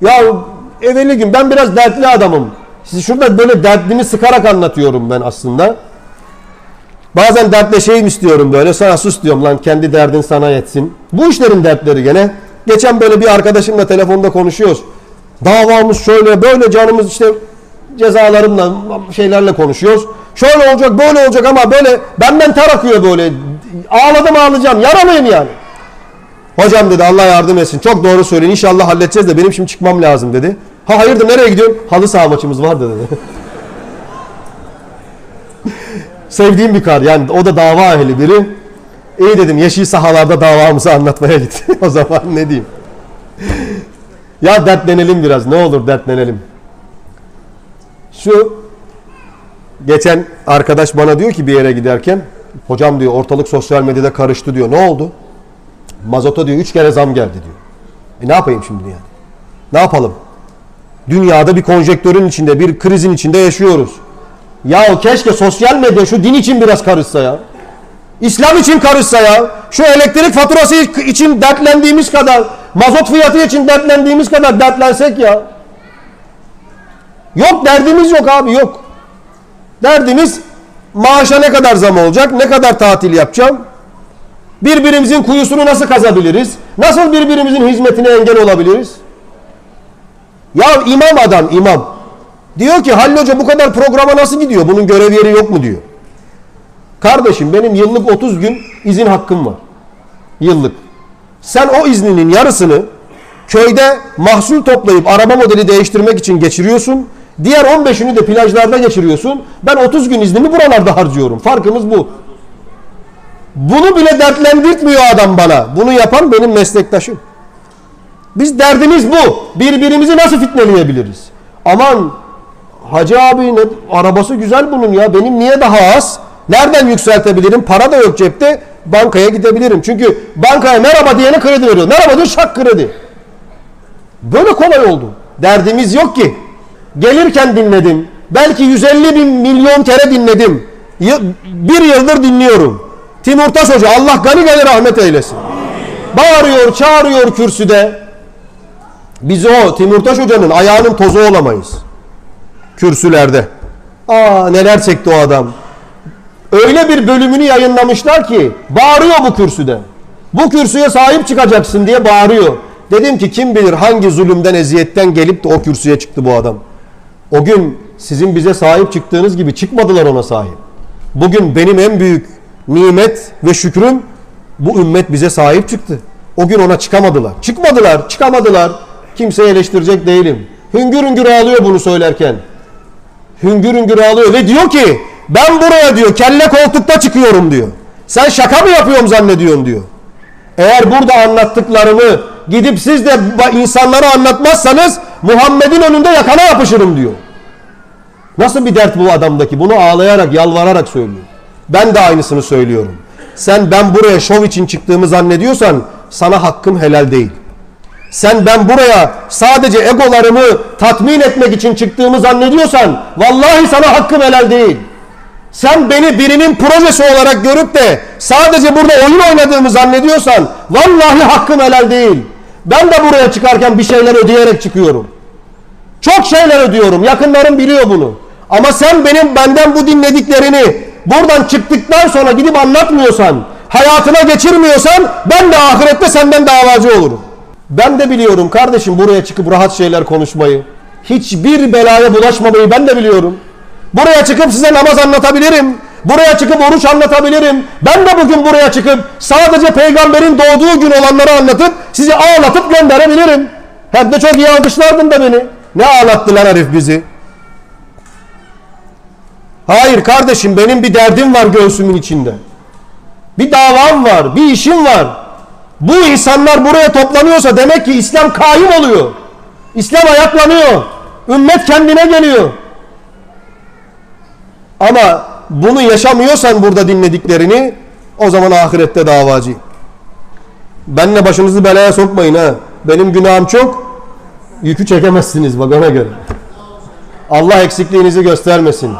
Ya evveli gün ben biraz dertli adamım. Siz şurada böyle dertlimi sıkarak anlatıyorum ben aslında. Bazen dertleşeyim istiyorum böyle. Sana sus diyorum lan kendi derdin sana yetsin. Bu işlerin dertleri gene. Geçen böyle bir arkadaşımla telefonda konuşuyoruz. Davamız şöyle böyle canımız işte cezalarımla şeylerle konuşuyoruz. Şöyle olacak böyle olacak ama böyle benden ter akıyor böyle. Ağladım ağlayacağım. Yaralıyım yani. Hocam dedi Allah yardım etsin. Çok doğru söyleyin. İnşallah halledeceğiz de benim şimdi çıkmam lazım dedi. Ha hayırdır nereye gidiyorsun? Halı saha maçımız vardı dedi. Sevdiğim bir kar yani o da dava ehli biri. İyi dedim yeşil sahalarda davamızı anlatmaya gitti. o zaman ne diyeyim. ya dertlenelim biraz ne olur dertlenelim. Şu geçen arkadaş bana diyor ki bir yere giderken hocam diyor ortalık sosyal medyada karıştı diyor. Ne oldu? Mazota diyor üç kere zam geldi diyor. E ne yapayım şimdi yani? Ne yapalım? Dünyada bir konjektörün içinde, bir krizin içinde yaşıyoruz. Ya keşke sosyal medya şu din için biraz karışsa ya. İslam için karışsa ya. Şu elektrik faturası için dertlendiğimiz kadar, mazot fiyatı için dertlendiğimiz kadar dertlensek ya. Yok derdimiz yok abi yok. Derdimiz maaşa ne kadar zam olacak, ne kadar tatil yapacağım, birbirimizin kuyusunu nasıl kazabiliriz, nasıl birbirimizin hizmetine engel olabiliriz. Ya imam adam imam. Diyor ki Halil Hoca bu kadar programa nasıl gidiyor? Bunun görev yeri yok mu diyor. Kardeşim benim yıllık 30 gün izin hakkım var. Yıllık. Sen o izninin yarısını köyde mahsul toplayıp araba modeli değiştirmek için geçiriyorsun. Diğer 15'ini de plajlarda geçiriyorsun. Ben 30 gün iznimi buralarda harcıyorum. Farkımız bu. Bunu bile dertlendirtmiyor adam bana. Bunu yapan benim meslektaşım. Biz derdimiz bu. Birbirimizi nasıl fitneleyebiliriz? Aman Hacı abi ne, arabası güzel bunun ya. Benim niye daha az? Nereden yükseltebilirim? Para da yok cepte. Bankaya gidebilirim. Çünkü bankaya merhaba diyene kredi veriyor. Merhaba diyor şak kredi. Böyle kolay oldu. Derdimiz yok ki. Gelirken dinledim. Belki 150 bin milyon kere dinledim. Bir yıldır dinliyorum. Timur Taş Hoca Allah gani gani rahmet eylesin. Bağırıyor, çağırıyor kürsüde. Biz o Timur Taş Hoca'nın ayağının tozu olamayız. Kürsülerde. Aa neler çekti o adam. Öyle bir bölümünü yayınlamışlar ki bağırıyor bu kürsüde. Bu kürsüye sahip çıkacaksın diye bağırıyor. Dedim ki kim bilir hangi zulümden eziyetten gelip de o kürsüye çıktı bu adam. O gün sizin bize sahip çıktığınız gibi çıkmadılar ona sahip. Bugün benim en büyük nimet ve şükrüm bu ümmet bize sahip çıktı. O gün ona çıkamadılar. Çıkmadılar, çıkamadılar. Kimseyi eleştirecek değilim. Hüngür hüngür ağlıyor bunu söylerken. Hüngür hüngür ağlıyor ve diyor ki ben buraya diyor kelle koltukta çıkıyorum diyor. Sen şaka mı yapıyorum zannediyorsun diyor. Eğer burada anlattıklarımı gidip siz de insanlara anlatmazsanız Muhammed'in önünde yakana yapışırım diyor. Nasıl bir dert bu adamdaki? Bunu ağlayarak, yalvararak söylüyor. Ben de aynısını söylüyorum. Sen ben buraya şov için çıktığımı zannediyorsan sana hakkım helal değil. Sen ben buraya sadece egolarımı tatmin etmek için çıktığımı zannediyorsan vallahi sana hakkım helal değil. Sen beni birinin projesi olarak görüp de sadece burada oyun oynadığımı zannediyorsan vallahi hakkım helal değil. Ben de buraya çıkarken bir şeyler ödeyerek çıkıyorum. Çok şeyler ödüyorum. Yakınlarım biliyor bunu. Ama sen benim benden bu dinlediklerini buradan çıktıktan sonra gidip anlatmıyorsan, hayatına geçirmiyorsan ben de ahirette senden davacı olurum. Ben de biliyorum kardeşim buraya çıkıp rahat şeyler konuşmayı. Hiçbir belaya bulaşmamayı ben de biliyorum. Buraya çıkıp size namaz anlatabilirim. Buraya çıkıp oruç anlatabilirim. Ben de bugün buraya çıkıp sadece peygamberin doğduğu gün olanları anlatıp sizi ağlatıp gönderebilirim. Hem de çok iyi alkışlardın da beni. Ne ağlattı lan herif bizi? Hayır kardeşim benim bir derdim var göğsümün içinde. Bir davam var, bir işim var. Bu insanlar buraya toplanıyorsa demek ki İslam kaim oluyor. İslam ayaklanıyor. Ümmet kendine geliyor. Ama bunu yaşamıyorsan burada dinlediklerini o zaman ahirette davacı. Benle başınızı belaya sokmayın ha. Benim günahım çok. Yükü çekemezsiniz bak göre. Allah eksikliğinizi göstermesin.